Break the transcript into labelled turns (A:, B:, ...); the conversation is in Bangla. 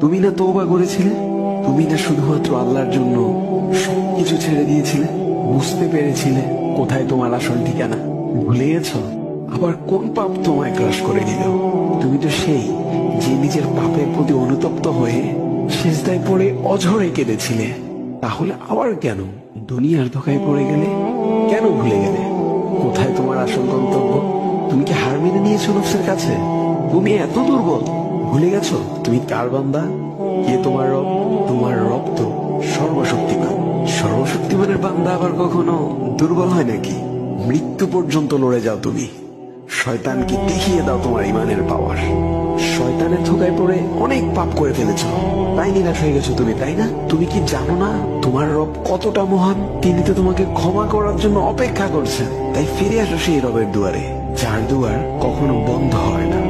A: তুমি না তওবা করেছিলে? তুমি না শুধুমাত্র আল্লাহর জন্য সবকিছু ছেড়ে দিয়েছিলে? বুঝতে পেরেছিলে কোথায় তোমার আসল ঠিকানা? ভুলে গেছ আবার কোন পাপ তোমায় ক্রাশ করে নিল তুমি তো সেই যে নিজের পাপের প্রতি অনুতপ্ত হয়ে শেষদায় পড়ে অঝরে কেঁদেছিলে। তাহলে আবার কেন? দুনিয়ার ধোকায় পড়ে গেলে কেন ভুলে গেলে? কোথায় তোমার আসল গন্তব্য? তুমি কি হার মেনে নিয়েছো নফসের কাছে? তুমি এত দুর্বল। ভুলে গেছো? তুমি কার বান্দা? কে তোমার রব? তোমার রব তো সর্বশক্তিমান। সর্বশক্তিমানের বান্দা আবার কখনো? দুর্বল হয় নাকি? মৃত্যু পর্যন্ত লড়ে যাও তুমি। শয়তানকে দেখিয়ে দাও তোমার ইমানের পাওয়ার। শয়তানের ধোকায় পড়ে অনেক পাপ করে ফেলেছ। তাই নিরাশ হয়ে গেছো তুমি, তাই না? তুমি কি জানো না তোমার রব কতটা মহান? তিনি তো তোমাকে ক্ষমা করার জন্য অপেক্ষা করছেন। তাই ফিরে আসো সেই রবের দুয়ারে, যার দুয়ার কখনো বন্ধ হয় না।